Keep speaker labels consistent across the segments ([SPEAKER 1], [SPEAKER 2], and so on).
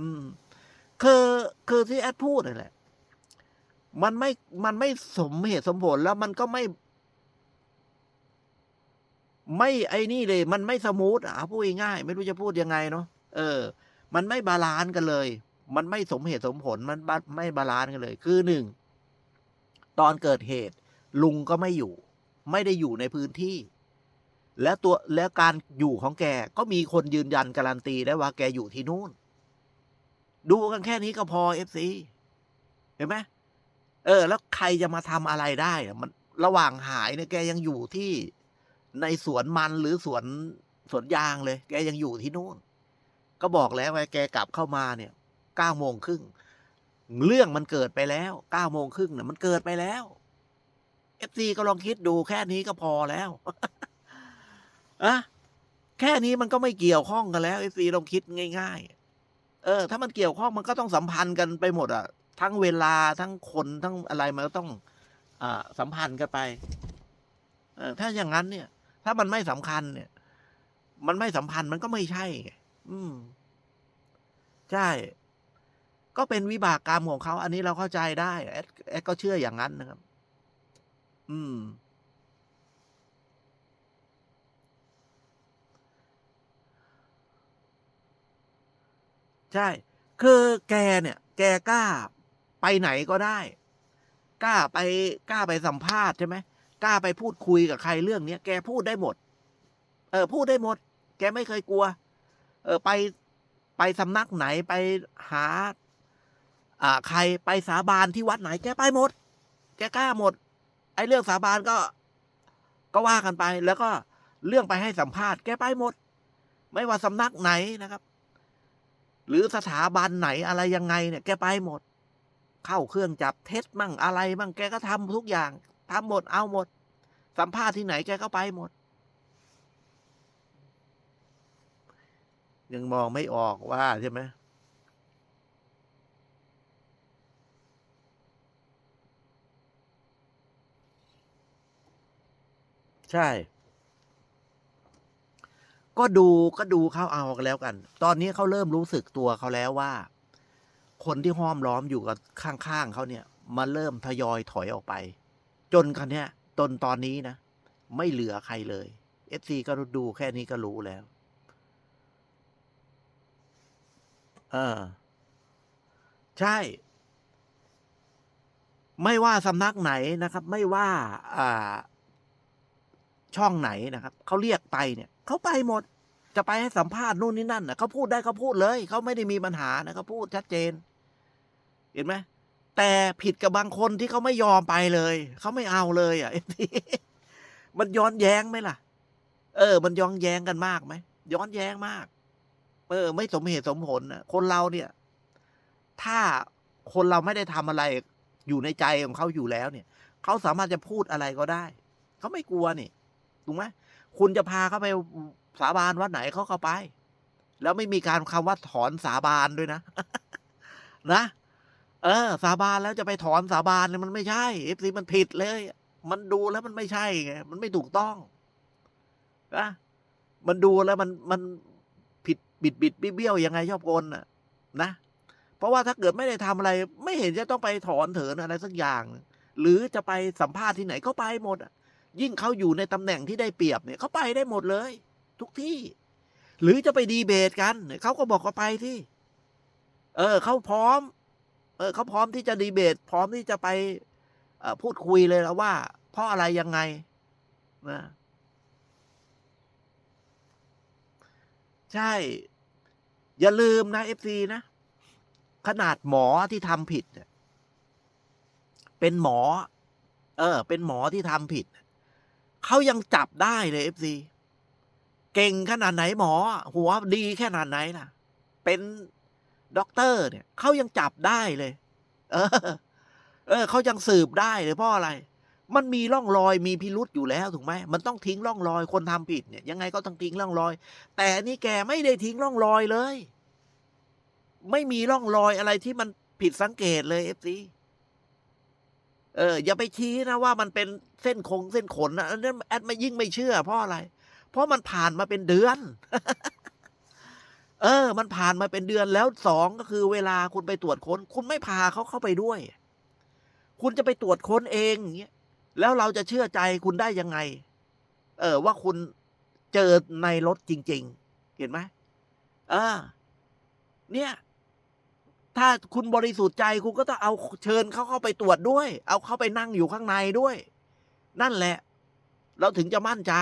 [SPEAKER 1] อืม คือคือที่แอดพูดนั่นแหละ มันไม่มันไม่สมเหตุสมผลแล้วมันก็ไม่ ไม่ไอ้นี่เลย มันไม่สมูทอะพูดง่ายไม่รู้จะพูดยังไงเนาะเออ มันไม่บาลานซ์กันเลย มันไม่สมเหตุสมผลมันไม่บาลานซ์กันเลย คือหนึ่งตอนเกิดเหตุ ลุงก็ไม่อยู่ ไม่ได้อยู่ในพื้นที่ แล้วตัวแล้วการอยู่ของแกก็มีคนยืนยันการันตีได้ว่าแกอยู่ที่นู่น ดูกันแค่นี้ก็พอเอฟซีเห็นไหมเออ แล้วใครจะมาทำอะไรได้มันระหว่างหายเนี่ยแกยังอยู่ที่ในสวนมันหรือสวนสวนยางเลย แกยังอยู่ที่นู่น ก็บอกแล้วว่าแกกลับเข้ามาเนี่ยเก้าโมงครึ่งเรื่องมันเกิดไปแล้วเก้าโมงครึ่งเนี่ยมันเกิดไปแล้วเอฟซีก็ลองคิดดูแค่นี้ก็พอแล้วอะแค่นี้มันก็ไม่เกี่ยวข้องกันแล้วเอฟซีลองคิดง่าย ๆ เออ ถ้ามันเกี่ยวข้องมันก็ต้องสัมพันธ์กันไปหมดอะ ทั้งเวลาทั้งคนทั้งอะไรมันก็ต้องอ่าสัมพันธ์กันไป เออ ถ้าอย่างนั้นเนี่ย ถ้ามันไม่สำคัญเนี่ย มันไม่สัมพันธ์มันก็ไม่ใช่ อืม ใช่ ก็เป็นวิบากกรรมของเขา อันนี้เราเข้าใจได้แอดแอดก็เชื่ออย่างนั้นนะครับ อืม ใช่ คือแกเนี่ย แกกล้าไปไหนก็ได้ กล้าไปกล้าไปสัมภาษณ์ใช่ไหมกล้าไปพูดคุยกับใครเรื่องเนี้ยแกพูดได้หมด เออ พูดได้หมด แกไม่เคยกลัว เออ ไปไปสำนักไหนไปหา อ่า ใครไปสาบานที่วัดไหน แกไปหมด แกกล้าหมด ไอ้เรื่องสาบานก็ ก็ว่ากันไป แล้วก็เรื่องไปให้สัมภาษณ์ แกไปหมด ไม่ว่าสำนักไหนนะครับ หรือสถาบันไหนอะไรยังไงเนี่ยแกไปหมด เข้าเครื่องจับเท็จมั่งอะไรมั่งแกก็ทำทุกอย่างทำหมดเอาหมด สัมภาษณ์ที่ไหนแกก็ไปหมด ยังมองไม่ออกว่าใช่ไหมใช่ ก็ดูก็ดูเขาเอากันแล้วกัน ตอนนี้เขาเริ่มรู้สึกตัวเขาแล้วว่า คนที่ห้อมล้อมอยู่กับข้างๆเขาเนี่ยมาเริ่มทยอยถอยออกไป จนคันเนี้ยจนตอนนี้นะ ไม่เหลือใครเลยเอฟซีก็ดูแค่นี้ก็รู้แล้ว เออ ใช่ ไม่ว่าสำนักไหนนะครับ ไม่ว่า อ่า ช่องไหนนะครับ เขาเรียกไปเนี่ย เขาไปหมด จะไปให้สัมภาษณ์นู่นนี่นั่นนะเขาพูดได้เขาพูดเลย เขาไม่ได้มีปัญหานะเขาพูดชัดเจน เห็นไหมแต่ผิดกับบางคนที่เขาไม่ยอมไปเลย เขาไม่เอาเลย อะมันย้อนแย้งไหมล่ะ เออ มันย้อนแย้งกันมากไหมย้อนแย้งมาก เออ ไม่สมเหตุสมผลนะคนเราเนี่ย ถ้าคนเราไม่ได้ทำอะไร อยู่ในใจของเขาอยู่แล้วเนี่ยเขาสามารถจะพูดอะไรก็ได้ เขาไม่กลัวนี่ถูกไหม คุณจะพาเขาไปสาบานวัดไหนเขาก็ไป แล้วไม่มีการคำว่าถอนสาบานด้วยนะ นะ เออ สาบานแล้วจะไปถอนสาบานเนี่ยมันไม่ใช่เอฟซีมันผิดเลย มันดูแล้วมันไม่ใช่ไงมันไม่ถูกต้องนะมันดูแล้วมันมันผิดบิดบิดเบี้ยวยังไงชอบโกนน่ะ นะเพราะว่าถ้าเกิดไม่ได้ทำอะไร ไม่เห็นจะต้องไปถอนเถินอะไรสักอย่าง หรือจะไปสัมภาษณ์ที่ไหนก็ไปหมดอะ ยิ่งเขาอยู่ในตำแหน่งที่ได้เปรียบเนี่ยเขาไปได้หมดเลย ทุกที่ หรือจะไปดีเบตกันเขาก็บอกเขาไปที่ เออเขาพร้อม เออเขาพร้อมที่จะดีเบต พร้อมที่จะไปพูดคุยเลยแล้วว่า เพราะอะไรยังไงนะใช่ อย่าลืมนะเอฟซีนะ ขนาดหมอที่ทำผิด เป็นหมอ เออ เป็นหมอที่ทำผิด เขายังจับได้เลยเอฟซีเก่งขนาดไหนหมอ หัวดีแค่นาดไหนล่ะ เป็นด็อกเตอร์เนี่ยเขายังจับได้เลย เออ เออเขายังสืบได้เลยเพราะอะไร มันมีร่องรอยมีพิรุษอยู่แล้วถูกไหมมันต้องทิ้งร่องรอยคนทำผิดเนี่ย ยังไงก็ต้องทิ้งร่องรอย แต่นี่แกไม่ได้ทิ้งร่องรอยเลย ไม่มีร่องรอยอะไรที่มันผิดสังเกตเลยเอฟซี เออ อย่าไปชี้นะว่ามันเป็นเส้นคงเส้นขนนะอันนั้นแอดไม่ยิ่งไม่เชื่อ เพราะอะไร เพราะมันผ่านมาเป็นเดือน เออ มันผ่านมาเป็นเดือนแล้วสองก็คือเวลาคุณไปตรวจค้น คุณไม่พาเขาเข้าไปด้วย คุณจะไปตรวจค้นเองอย่างเงี้ยแล้วเราจะเชื่อใจคุณได้ยังไง เออ ว่าคุณเจอในรถจริง ๆ เห็นไหมเออ เนี่ย ถ้าคุณบริสุทธิ์ใจคุณก็ต้องเอาเชิญเขาเข้าไปตรวจด้วย เอาเข้าไปนั่งอยู่ข้างในด้วย นั่นแหละ เราถึงจะมั่นใจ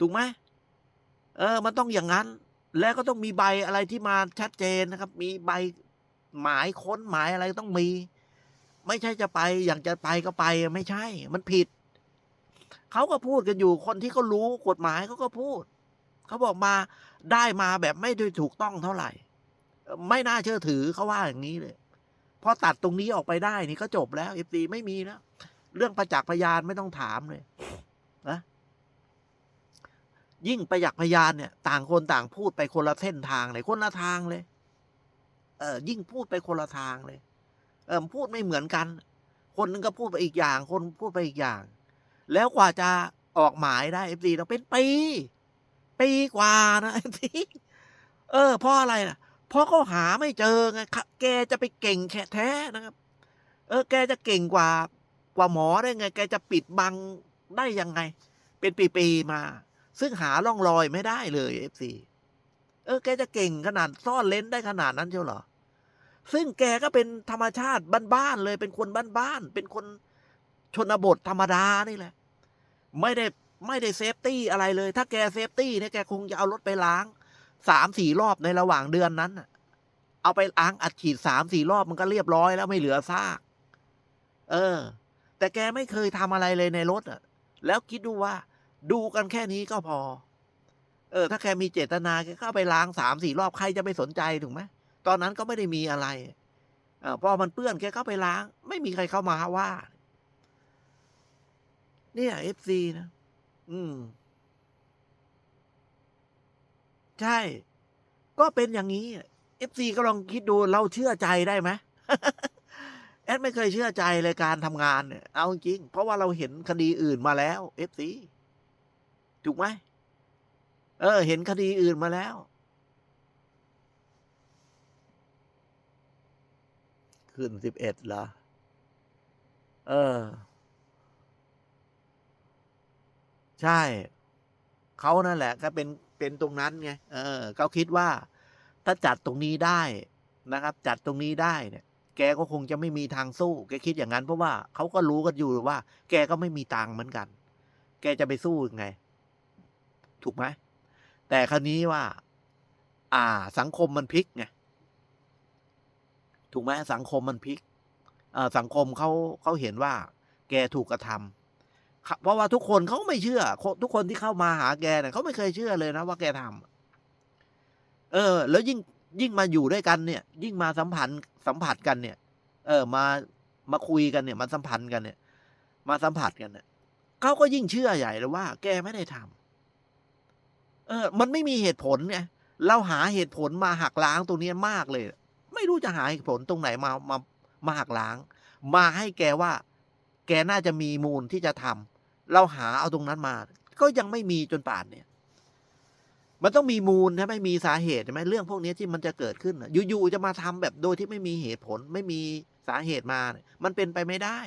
[SPEAKER 1] ถูกไหมเออ มันต้องอย่างนั้น แล้วก็ต้องมีใบอะไรที่มาชัดเจนนะครับ มีใบหมายค้นหมายอะไรต้องมี ไม่ใช่จะไป อย่างจะไปก็ไปไม่ใช่ มันผิด เขาก็พูดกันอยู่คนที่เขารู้กฎหมายเขาก็พูด เขาบอกมาได้มาแบบไม่ได้ถูกต้องเท่าไหร่ ไม่น่าเชื่อถือเขาว่าอย่างนี้เลยพอตัดตรงนี้ออกไปได้นี่ก็จบแล้วเอฟซีไม่มีแล้วเรื่องประจักษ์พยานไม่ต้องถามเลยนะยิ่งประจักษ์พยานเนี่ย ต่างคนต่างพูดไปคนละเส้นทางเลยคนละทางเลย เออยิ่งพูดไปคนละทางเลย เออพูดไม่เหมือนกัน คนนึงก็พูดไปอีกอย่าง คนพูดไปอีกอย่าง แล้วกว่าจะออกหมายได้เอฟซีเราเป็นปี ปีกว่านะเอฟซีเออเพราะอะไรนะ เพราะเขาหาไม่เจอไงแกจะไปเก่งแค่แท้นะครับ เออ แกจะเก่งกว่ากว่าหมอได้ไง แกจะปิดบังได้ยังไง เป็นปีๆมา ซึ่งหาร่องรอยไม่ได้เลยเอฟซีเออ แกจะเก่งขนาดซ่อนเลนได้ขนาดนั้นเชียวเหรอ ซึ่งแกก็เป็นธรรมชาติบ้านๆเลย เป็นคนบ้านๆ เป็นคนชนบทธรรมดานี่แหละ ไม่ได้ไม่ได้เซฟตี้อะไรเลย ถ้าแกเซฟตี้เนี่ยแกคงจะเอารถไปล้าง สามสี่รอบในระหว่างเดือนนั้นเอาไปล้างอัดฉีดสามสี่รอบมันก็เรียบร้อยแล้วไม่เหลือซาก เออ แต่แกไม่เคยทำอะไรเลยในรถอะ แล้วคิดดูว่า ดูกันแค่นี้ก็พอ เออ ถ้าแกมีเจตนาแกก็เอาไปล้างสามสี่รอบใครจะไปสนใจถูกไหมตอนนั้นก็ไม่ได้มีอะไรเออพอมันเปื้อนแกก็ไปล้าง ไม่มีใครเข้ามาว่า เนี่ยเอฟซีนะ อืม ใช่ ก็เป็นอย่างนี้เอฟซีก็ลองคิดดูเราเชื่อใจได้ไหมแอดไม่เคยเชื่อใจเลยการทำงานเนี่ยเอาจริง เพราะว่าเราเห็นคดีอื่นมาแล้วเอฟซีถูกไหมเออ เห็นคดีอื่นมาแล้ว ขึ้นสิบเอ็ดเหรอ เออ ใช่ เขานั่นแหละก็เป็น เป็นตรงนั้นไงเออเขาคิดว่า ถ้าจัดตรงนี้ได้นะครับ จัดตรงนี้ได้เนี่ย แกก็คงจะไม่มีทางสู้แกคิดอย่างนั้นเพราะว่าเขาก็รู้กันอยู่ว่า แกก็ไม่มีตังค์เหมือนกัน แกจะไปสู้ยังไง ถูกไหมแต่คราวนี้ว่า อ่า สังคมมันพลิกไงถูกไหมสังคมมันพลิกอ่าสังคมเขาเขาเห็นว่า แกถูกกระทำ เพราะว่าทุกคนเขาไม่เชื่อ ทุกคนที่เข้ามาหาแกเนี่ยเขาไม่เคยเชื่อเลยนะว่าแกทำเออ แล้วยิ่งยิ่งมาอยู่ด้วยกันเนี่ย ยิ่งมาสัมพันธ์สัมผัสกันเนี่ย เออ มามาคุยกันเนี่ยมาสัมพันธ์กันเนี่ย มาสัมผัสกันเนี่ยเขาก็ยิ่งเชื่อใหญ่เลยว่า แกไม่ได้ทำเออ มันไม่มีเหตุผลไงเราหาเหตุผลมาหักล้างตรงนี้มากเลย ไม่รู้จะหาเหตุผลตรงไหนมามามาหักล้าง มาให้แกว่า แกน่าจะมีมูลที่จะทำ เราหาเอาตรงนั้นมา ก็ยังไม่มีจนป่านเนี่ย มันต้องมีมูลถ้าไม่มีสาเหตุใช่ไหมเรื่องพวกนี้ที่มันจะเกิดขึ้นอยู่ๆจะมาทำแบบโดยที่ไม่มีเหตุผล ไม่มีสาเหตุมานี่มันเป็นไปไม่ได้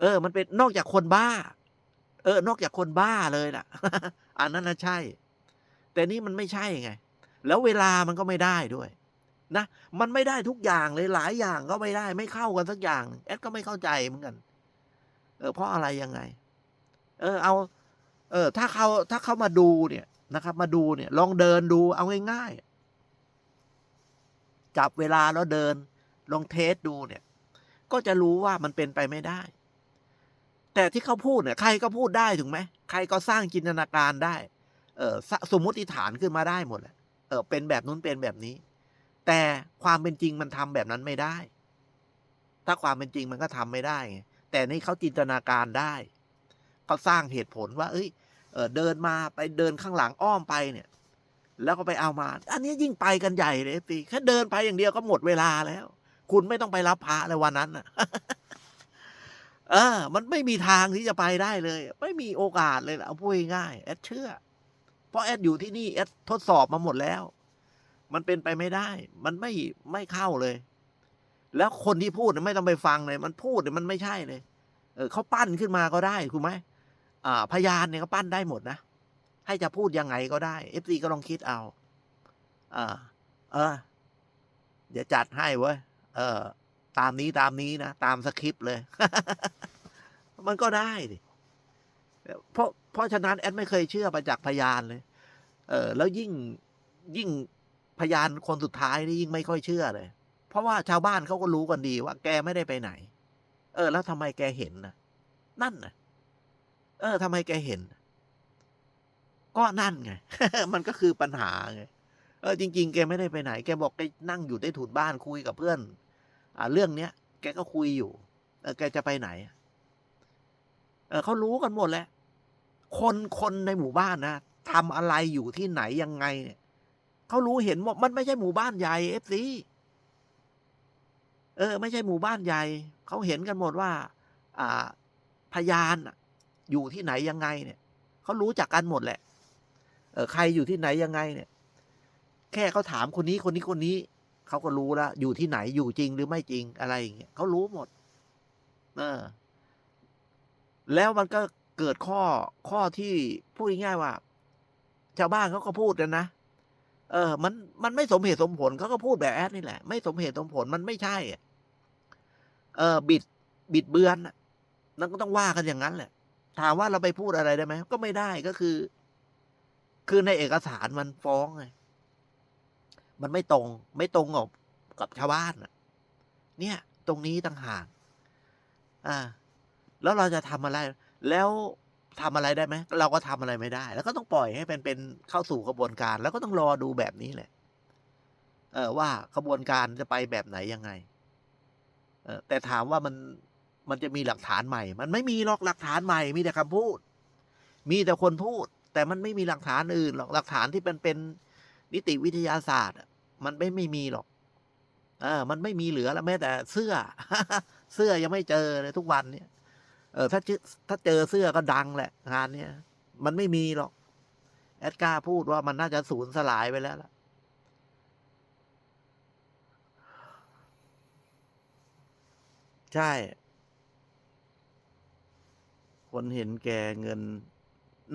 [SPEAKER 1] เออ มันเป็นนอกจากคนบ้า เออ นอกจากคนบ้าเลยล่ะ อันนั้นนะใช่ แต่นี่มันไม่ใช่ไง แล้วเวลามันก็ไม่ได้ด้วยนะ มันไม่ได้ทุกอย่างเลยหลายอย่างก็ไม่ได้ ไม่เข้ากันสักอย่าง แอดก็ไม่เข้าใจเหมือนกัน เออเพราะอะไรยังไง เออเอาเออถ้าเขาถ้าเขามาดูเนี่ยนะครับ มาดูเนี่ย ลองเดินดูเอาง่ายๆจับเวลาแล้วเดิน ลองเทสดูเนี่ย ก็จะรู้ว่ามันเป็นไปไม่ได้ แต่ที่เขาพูดเนี่ย ใครก็พูดได้ถูกไหมใครก็สร้างจินตนาการได้ เออสมมติฐานขึ้นมาได้หมดแหละเออเป็นแบบนู้นเป็นแบบนี้ แต่ความเป็นจริงมันทำแบบนั้นไม่ได้ ถ้าความเป็นจริงมันก็ทำไม่ได้ไง แต่นี่เขาจินตนาการได้เขาสร้างเหตุผลว่า เอ้ยเเดินมาไปเดินข้างหลังอ้อมไปเนี่ย แล้วก็ไปเอามา อันนี้ยิ่งไปกันใหญ่เลยสิแค่เดินไปอย่างเดียวก็หมดเวลาแล้ว คุณไม่ต้องไปรับพระในวันนั้นน่ะเออ มันไม่มีทางที่จะไปได้เลย ไม่มีโอกาสเลยเอาพูดง่ายแอดเชื่อ เพราะแอดอยู่ที่นี่แอดทดสอบมาหมดแล้ว มันเป็นไปไม่ได้ มันไม่ไม่เข้าเลย แล้วคนที่พูดน่ะไม่ต้องไปฟังเลย มันพูดเนี่ยมันไม่ใช่เลย เออเขาปั้นขึ้นมาก็ได้ถูกไหมอ่า พยานเนี่ยเขาปั้นได้หมดนะ ให้จะพูดยังไงก็ได้เอฟซีก็ลองคิดเอาอ่าเออ เดี๋ยวจัดให้เว้ยเออ ตามนี้ตามนี้นะตามสคริปต์เลย มันก็ได้ดิเพราะเพราะฉะนั้นแอดไม่เคยเชื่อประจักษ์พยานเลย เออ แล้วยิ่งยิ่งพยานคนสุดท้ายนี่ยิ่งไม่ค่อยเชื่อเลย เพราะว่าชาวบ้านเขาก็รู้กันดีว่า แกไม่ได้ไปไหน เออ แล้วทำไมแกเห็นนะนั่นนะเออทำไมแกเห็น ก็นั่นไง มันก็คือปัญหาไง เออ จริง ๆ แกไม่ได้ไปไหน แกบอกแกนั่งอยู่ใต้ถุนบ้านคุยกับเพื่อน อ่า เรื่องเนี้ย แกก็คุยอยู่ เออ แกจะไปไหน เออเขารู้กันหมดแล้ว คนคนในหมู่บ้านนะทำอะไรอยู่ที่ไหนยังไงเนี่ยเขารู้เห็นหมดมันไม่ใช่หมู่บ้านใหญ่เอฟซี เออ ไม่ใช่หมู่บ้านใหญ่เขาเห็นกันหมดว่า อ่า พยานอยู่ที่ไหนยังไงเนี่ยเขารู้จักกันหมดแหละ เออใครอยู่ที่ไหนยังไงเนี่ย แค่เขาถามคนนี้คนนี้คนนี้เขาก็รู้แล้วอยู่ที่ไหนอยู่จริงหรือไม่จริงอะไรอย่างเงี้ยเขารู้หมด เออ แล้วมันก็เกิดข้อข้อที่พูดง่ายๆว่า ชาวบ้านเขาก็พูดกันนะ เออ มัน มันไม่สมเหตุสมผลเขาก็พูดแบบแอดนี่แหละ ไม่สมเหตุสมผลมันไม่ใช่ เออ บิด บิดเบือนนั่นก็ต้องว่ากันอย่างนั้นแหละ ถามว่าเราไปพูดอะไรได้ไหม ก็ไม่ได้ก็คือ คือในเอกสารมันฟ้องไง มันไม่ตรง ไม่ตรงกับกับชาวบ้านเนี่ย ตรงนี้ต่างหาก อ่า แล้วเราจะทำอะไร แล้ว ทำอะไรได้ไหมเราก็ทำอะไรไม่ได้ แล้วก็ต้องปล่อยให้เป็นเป็นเข้าสู่กระบวนการ แล้วก็ต้องรอดูแบบนี้แหละ เออว่าขบวนการจะไปแบบไหนยังไง เออแต่ถามว่ามันมันจะมีหลักฐานใหม่ มันไม่มีหรอกหลักฐานใหม่ มีแต่คำพูด มีแต่คนพูด แต่มันไม่มีหลักฐานอื่นหรอกหลักฐานที่เป็นเป็นนิติวิทยาศาสตร์มันไม่ไม่มีหรอก เออ มันไม่มีเหลือแล้วแม้แต่เสื้อ เสื้อยังไม่เจอเลยทุกวันเนี่ย เออถ้าเจอถ้าเจอเสื้อก็ดังแหละ งานเนี้ยมันไม่มีหรอก แอดกาพูดว่ามันน่าจะสูญสลายไปแล้วล่ะใช่ คนเห็นแก่เงิน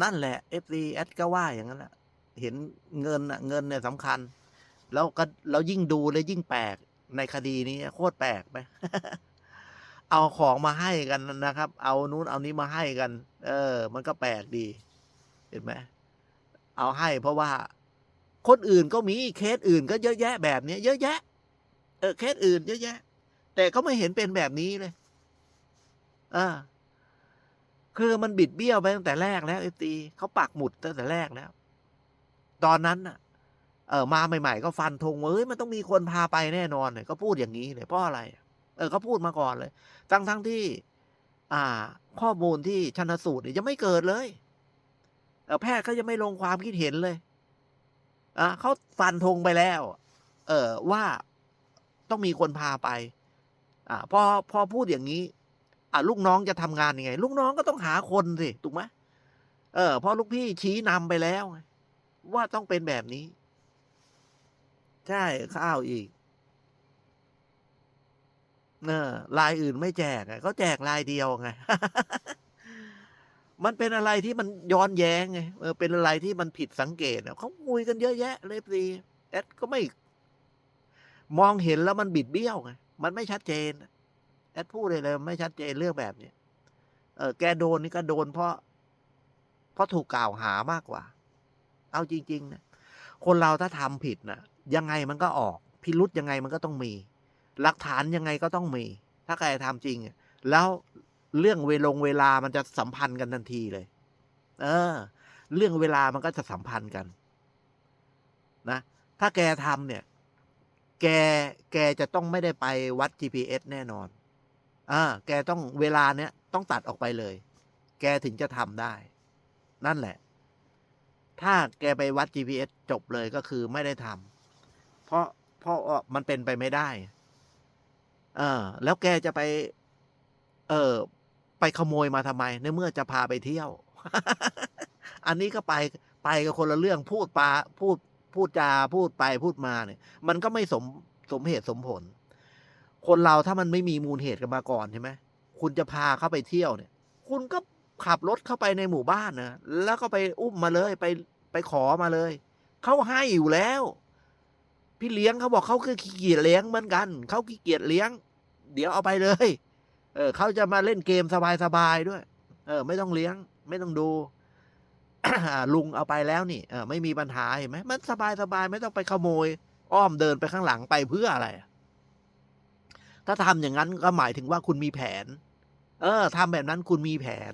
[SPEAKER 1] นั่นแหละเอฟซีแอดก็ว่าอย่างนั้นแหละเห็นเงินอะเงินเนี่ยสำคัญ แล้วก็เรายิ่งดูเลยยิ่งแปลกในคดีนี้โคตรแปลกไหม เอาของมาให้กันนะครับ เอานู้นเอานี้มาให้กัน เออ มันก็แปลกดี เห็นไหมเอาให้เพราะว่า คนอื่นก็มีเคสอื่นก็เยอะแยะแบบเนี้ยเยอะแยะ เออเคสอื่น เยอะแยะ แต่ก็ไม่เห็นเป็นแบบนี้เลยอ่าคือมันบิดเบี้ยวไปตั้งแต่แรกแล้วเอฟตีเขาปักหมุดตั้งแต่แรกแล้ว ตอนนั้นน่ะ เออมาใหม่ ๆ ก็ฟันธงว่าเฮ้ยมันต้องมีคนพาไปแน่นอนเลยก็พูดอย่างนี้เลยเพราะอะไรเเออเขาพูดมาก่อนเลย ทั้งทั้งที่ อ่า ข้อมูลที่ชันสูตรเนี่ยยังไม่เกิดเลยเออแพทย์เขายังไม่ลงความคิดเห็นเลยอ่าเขาฟันธงไปแล้ว เออว่าต้องมีคนพาไป อ่าพอพอพูดอย่างนี้ อ่าลูกน้องจะทำงานยังไง ลูกน้องก็ต้องหาคนสิถูกไหมเออพอลูกพี่ชี้นำไปแล้ว ว่าต้องเป็นแบบนี้ ใช่ข้าวอีก เออลายอื่นไม่แจกไงเขาแจกลายเดียวไง มันเป็นอะไรที่มันย้อนแย้งไงเออเป็นอะไรที่มันผิดสังเกตอะเขาคุยกันเยอะแยะ เลยสิแอดก็ไม่ มองเห็นแล้วมันบิดเบี้ยวไงมันไม่ชัดเจนแอดพูดเลยเลยไม่ชัดเจนเรื่องแบบเนี้ยเออแกโดนนี่ก็โดนเพราะ เพราะถูกกล่าวหามากกว่า เอาจริง ๆ นะ คนเราถ้าทำผิดนะยังไงมันก็ออก พิรุษยังไงมันก็ต้องมี หลักฐานยังไงก็ต้องมี ถ้าใครทำจริง แล้วเรื่องเวลงเวลามันจะสัมพันธ์กันทันทีเลย เออ เรื่องเวลามันก็จะสัมพันธ์กัน นะ ถ้าแกทำเนี่ย แก แกจะต้องไม่ได้ไปวัด GPS แน่นอน อ่า แกต้องเวลาเนี้ยต้องตัดออกไปเลย แกถึงจะทำได้ นั่นแหละ ถ้าแกไปวัด GPS จบเลยก็คือไม่ได้ทำเพราะเพราะมันเป็นไปไม่ได้ เออ แล้วแกจะไป เออ ไปขโมยมาทำไม ในเมื่อจะพาไปเที่ยว อันนี้ก็ไปไปกับคนละเรื่องพูดปาพูดพูดจาพูดไปพูดมาเนี่ย มันก็ไม่สมสมเหตุสมผล คนเราถ้ามันไม่มีมูลเหตุกันมาก่อนใช่ไหมคุณจะพาเข้าไปเที่ยวเนี่ย คุณก็ขับรถเข้าไปในหมู่บ้านนะแล้วก็ไปอุ้มมาเลย ไปไปขอมาเลย เขาให้อยู่แล้ว พี่เลี้ยงเขาบอกเขาคือขี้เกียจเลี้ยงเหมือนกันเขาขี้เกียจเลี้ยง เดี๋ยวเอาไปเลย เออเขาจะมาเล่นเกมสบายๆด้วย เออ ไม่ต้องเลี้ยง ไม่ต้องดูลุงเอาไปแล้วนี่เออไม่มีปัญหาเห็นไหมมันสบายสบายๆไม่ต้องไปขโมย อ้อมเดินไปข้างหลังไปเพื่ออะไร ถ้าทำอย่างนั้นก็หมายถึงว่าคุณมีแผน เออทำแบบนั้นคุณมีแผน